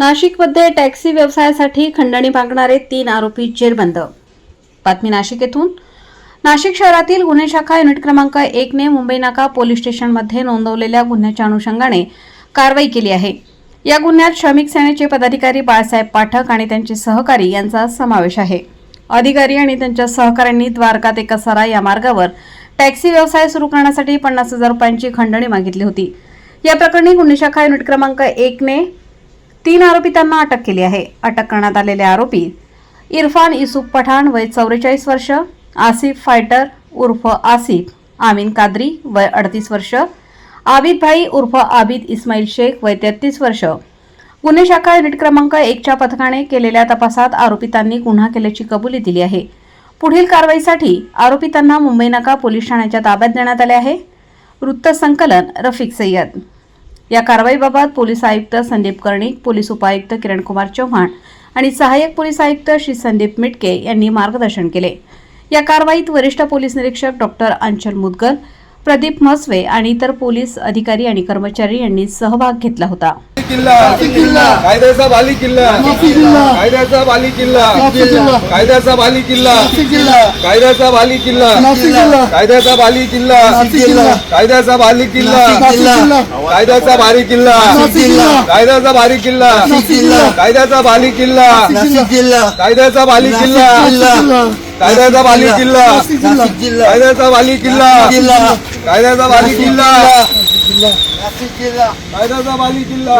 नाशिकमध्ये टॅक्सी व्यवसायासाठी खंडणी मागणारे तीन आरोपी जेरबंद. बातमी नाशिक येथून नाशिक शहरातील गुन्हे शाखा युनिट क्रमांक एकने मुंबई नाका पोलीस स्टेशनमध्ये नोंदवलेल्या गुन्ह्याच्या अनुषंगाने कारवाई केली आहे. या गुन्ह्यात श्रमिक सेनेचे पदाधिकारी बाळासाहेब पाठक आणि त्यांचे सहकारी यांचा समावेश आहे. अधिकारी आणि त्यांच्या सहकाऱ्यांनी द्वारका ते कसारा या मार्गावर टॅक्सी व्यवसाय सुरू करण्यासाठी पन्नास हजार रुपयांची खंडणी मागितली होती. या प्रकरणी गुन्हे शाखा युनिट क्रमांक एकने तीन आरोपितांना अटक केली आहे. अटक करण्यात आलेले आरोपी इरफान इसूफ पठाण वय चौवेचाळीस वर्ष आसिफ फायटर उर्फ आसिफ आमीन कादरी वय अडतीस वर्ष आबिद भाई उर्फ आबिद इस्माईल शेख वय तेहतीस वर्ष. गुन्हे शाखा युनिट क्रमांक एकच्या पथकाने केलेल्या तपासात आरोपितांनी गुन्हा केल्याची कबुली दिली आहे. पुढील कारवाईसाठी आरोपितांना मुंबई नाका पोलीस ठाण्याच्या ताब्यात देण्यात आले आहे. वृत्तसंकलन रफिक सय्यद. या कारवाईबाबत पोलीस आयुक्त संदीप कर्णिक पोलीस उपायुक्त किरणकुमार चव्हाण आणि सहाय्यक पोलीस आयुक्त श्री संदीप मिटके यांनी मार्गदर्शन केले. या कारवाईत वरिष्ठ पोलीस निरीक्षक डॉक्टर अंचल मुदगल प्रदीप म्हसवे आणि इतर पोलीस अधिकारी आणि कर्मचारी यांनी सहभाग घेतला होता किल्ला किल्ला. कायद्याचा बाली किल्ला. कायद्याचा बाली किल्ला. कायद्याचा बाली किल्ला कायद्याचा बाली किल्ला कायद्याचा बाली किल्ला कायद्याचा बाली किल्ला कायद्याचा किल्ला किल्ला बाली किल्ला कायद्याचा बाली किल्ला कायद्याचा बाली किल्ला. कायद्याचा बाली किल्ला. जिल्हा. कायद्याचा बाली किल्ला. कायद्याचा बाली किल्ला.